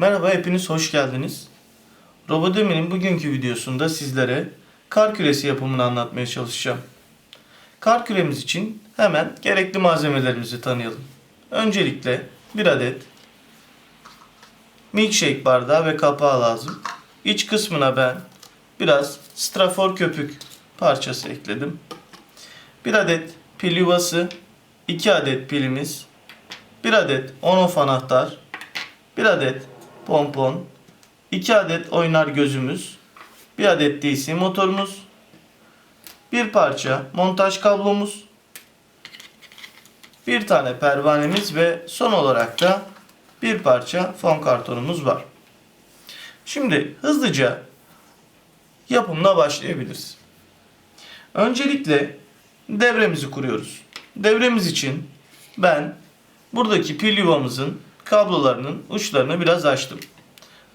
Merhaba hepiniz hoş geldiniz. Robodemi'nin bugünkü videosunda sizlere kar küresi yapımını anlatmaya çalışacağım. Kar küremiz için hemen gerekli malzemelerimizi tanıyalım. Öncelikle bir adet milkshake bardağı ve kapağı lazım. İç kısmına ben biraz strafor köpük parçası ekledim. Bir adet pil yuvası, 2 adet pilimiz, 1 adet on-off anahtar, 1 adet pompon, 2 adet oynar gözümüz, 1 adet DC motorumuz, bir parça montaj kablomuz, bir tane pervanemiz ve son olarak da bir parça fon kartonumuz var. Şimdi hızlıca yapımına başlayabiliriz. Öncelikle devremizi kuruyoruz. Devremiz için ben buradaki pil yuvamızın kablolarının uçlarını biraz açtım.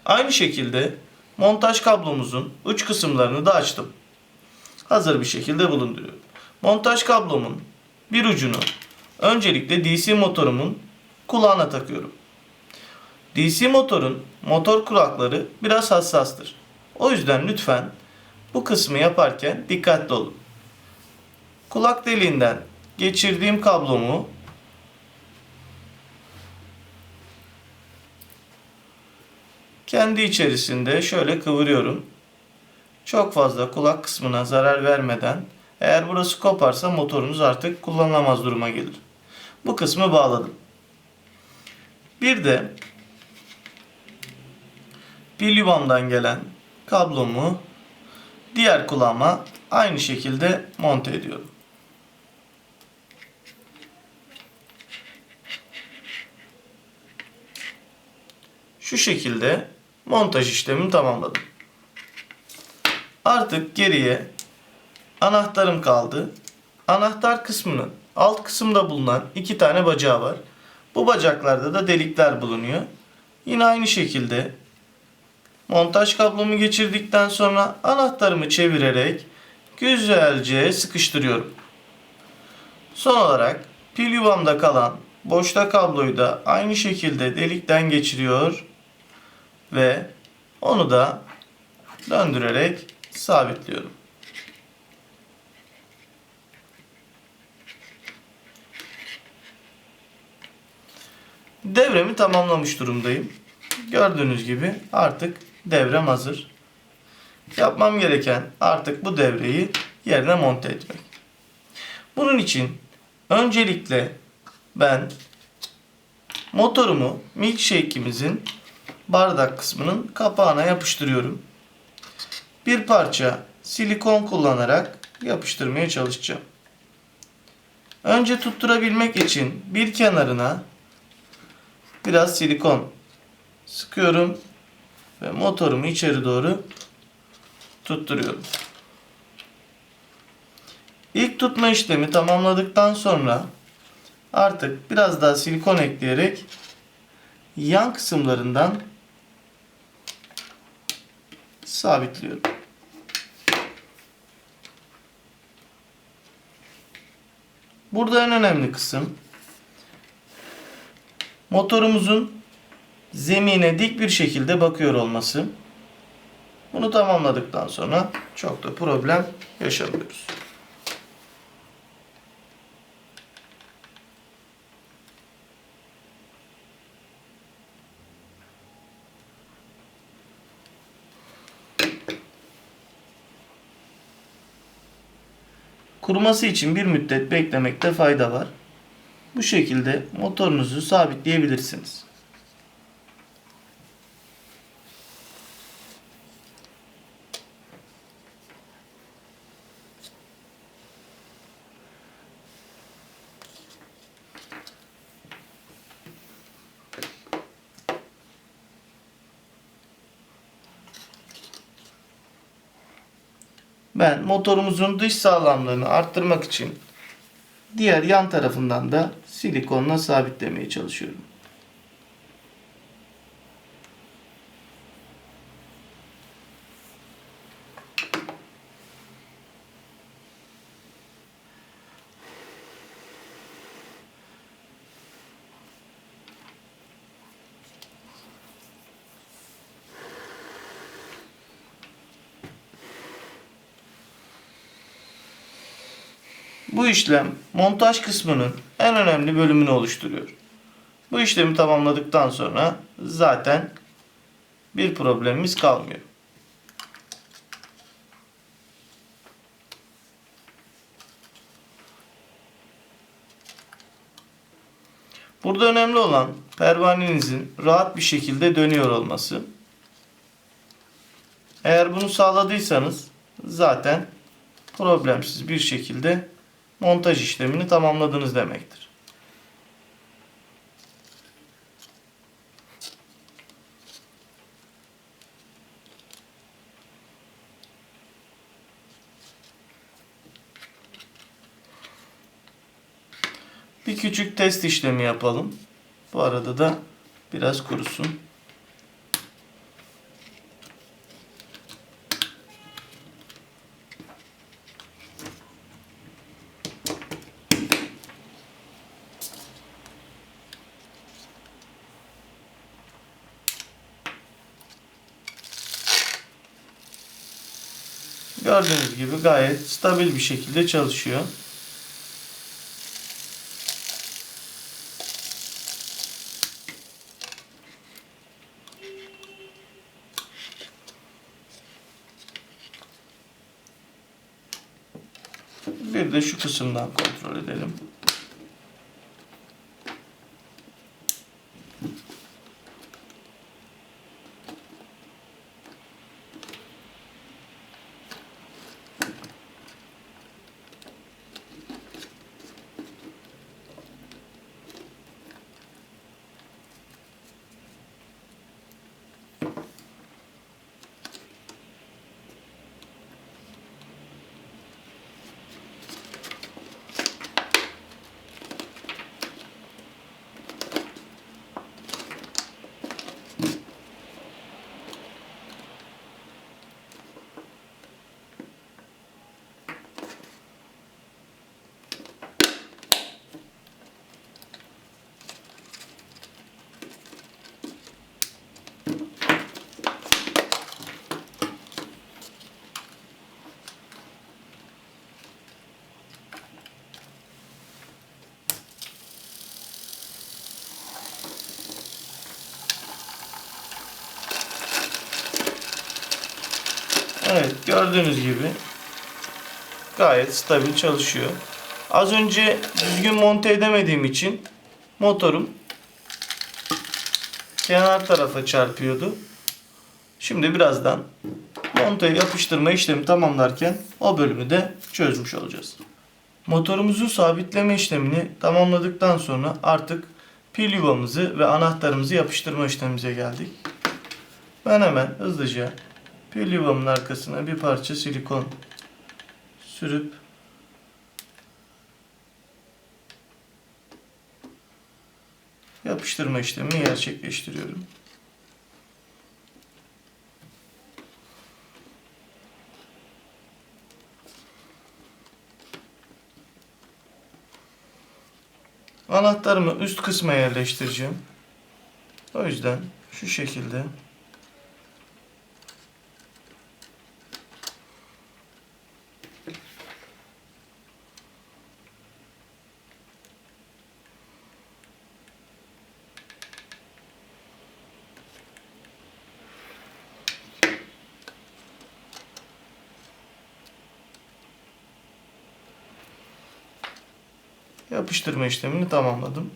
Aynı şekilde montaj kablomuzun uç kısımlarını da açtım. Hazır bir şekilde bulunduruyorum. Montaj kablomun bir ucunu öncelikle DC motorumun kulağına takıyorum. DC motorun motor kulakları biraz hassastır. O yüzden lütfen bu kısmı yaparken dikkatli olun. Kulak deliğinden geçirdiğim kablomu kendi içerisinde şöyle kıvırıyorum. Çok fazla kulak kısmına zarar vermeden eğer burası koparsa motorunuz artık kullanılamaz duruma gelir. Bu kısmı bağladım. Bir de pil yuvamdan gelen kablomu diğer kulağıma aynı şekilde monte ediyorum. Şu şekilde montaj işlemini tamamladım. Artık geriye anahtarım kaldı. Anahtar kısmının alt kısımda bulunan iki tane bacağı var. Bu bacaklarda da delikler bulunuyor. Yine aynı şekilde montaj kablomu geçirdikten sonra anahtarımı çevirerek güzelce sıkıştırıyorum. Son olarak pil yuvamda kalan boşta kabloyu da aynı şekilde delikten geçiriyor ve onu da döndürerek sabitliyorum. Devremi tamamlamış durumdayım. Gördüğünüz gibi artık devrem hazır. Yapmam gereken artık bu devreyi yerine monte etmek. Bunun için öncelikle ben motorumu milkshake'imizin bardak kısmının kapağına yapıştırıyorum. Bir parça silikon kullanarak yapıştırmaya çalışacağım. Önce tutturabilmek için bir kenarına biraz silikon sıkıyorum ve motorumu içeri doğru tutturuyorum. İlk tutma işlemi tamamladıktan sonra artık biraz daha silikon ekleyerek yan kısımlarından sabitliyorum. Burada en önemli kısım motorumuzun zemine dik bir şekilde bakıyor olması. Bunu tamamladıktan sonra çok da problem yaşamıyoruz. Kuruması için bir müddet beklemekte fayda var. Bu şekilde motorunuzu sabitleyebilirsiniz. Ben motorumuzun dış sağlamlığını arttırmak için diğer yan tarafından da silikonla sabitlemeye çalışıyorum. Bu işlem montaj kısmının en önemli bölümünü oluşturuyor. Bu işlemi tamamladıktan sonra zaten bir problemimiz kalmıyor. Burada önemli olan pervanenizin rahat bir şekilde dönüyor olması. Eğer bunu sağladıysanız zaten problemsiz bir şekilde montaj işlemini tamamladınız demektir. Bir küçük test işlemi yapalım. Bu arada da biraz kurusun. Gördüğünüz gibi gayet stabil bir şekilde çalışıyor. Bir de şu kısımdan kontrol edelim. Evet gördüğünüz gibi gayet stabil çalışıyor. Az önce düzgün monte edemediğim için motorum kenar tarafa çarpıyordu. Şimdi birazdan monte yapıştırma işlemi tamamlarken o bölümü de çözmüş olacağız. Motorumuzu sabitleme işlemini tamamladıktan sonra artık pil yuvamızı ve anahtarımızı yapıştırma işlemimize geldik. Ben hemen hızlıca Pil yuvamın arkasına bir parça silikon sürüp yapıştırma işlemini gerçekleştiriyorum. Anahtarımı üst kısma yerleştireceğim. O yüzden şu şekilde yapıştırma işlemini tamamladım.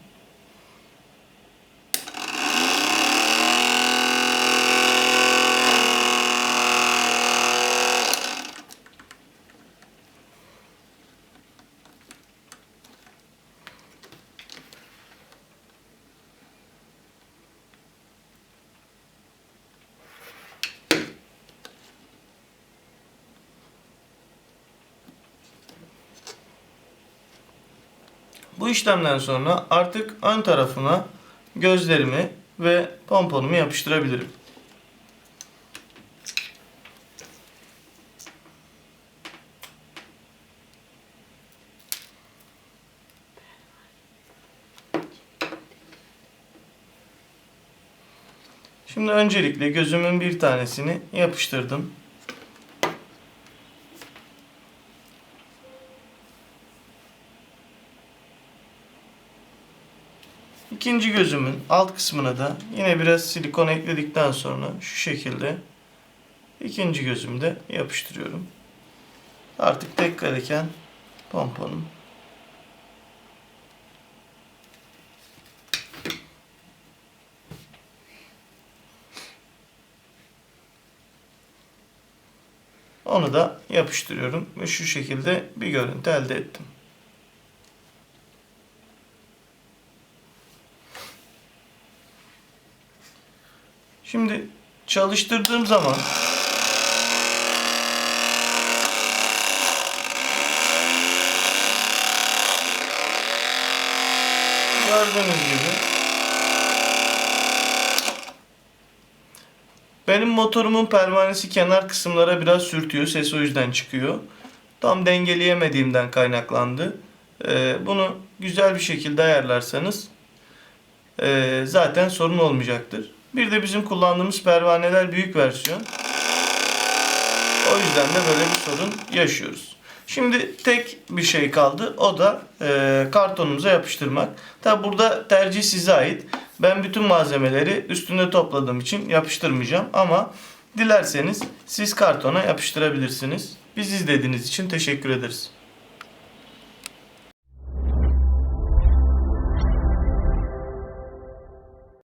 Bu işlemden sonra artık ön tarafına gözlerimi ve pomponumu yapıştırabilirim. Şimdi öncelikle gözümün bir tanesini yapıştırdım. İkinci gözümün alt kısmına da yine biraz silikon ekledikten sonra şu şekilde ikinci gözümde yapıştırıyorum. Artık tek gereken pomponum. Onu da yapıştırıyorum ve şu şekilde bir görüntü elde ettim. Şimdi çalıştırdığım zaman gördüğünüz gibi benim motorumun pervanesi kenar kısımlara biraz sürtüyor. Ses o yüzden çıkıyor. Tam dengeleyemediğimden kaynaklandı. Ee, bunu güzel bir şekilde ayarlarsanız ee, zaten sorun olmayacaktır. Bir de bizim kullandığımız pervaneler büyük versiyon. O yüzden de böyle bir sorun yaşıyoruz. Şimdi tek bir şey kaldı. O da e, kartonumuza yapıştırmak. Tabi burada tercih size ait. Ben bütün malzemeleri üstünde topladığım için yapıştırmayacağım. Ama dilerseniz siz kartona yapıştırabilirsiniz. Biz izlediğiniz için teşekkür ederiz.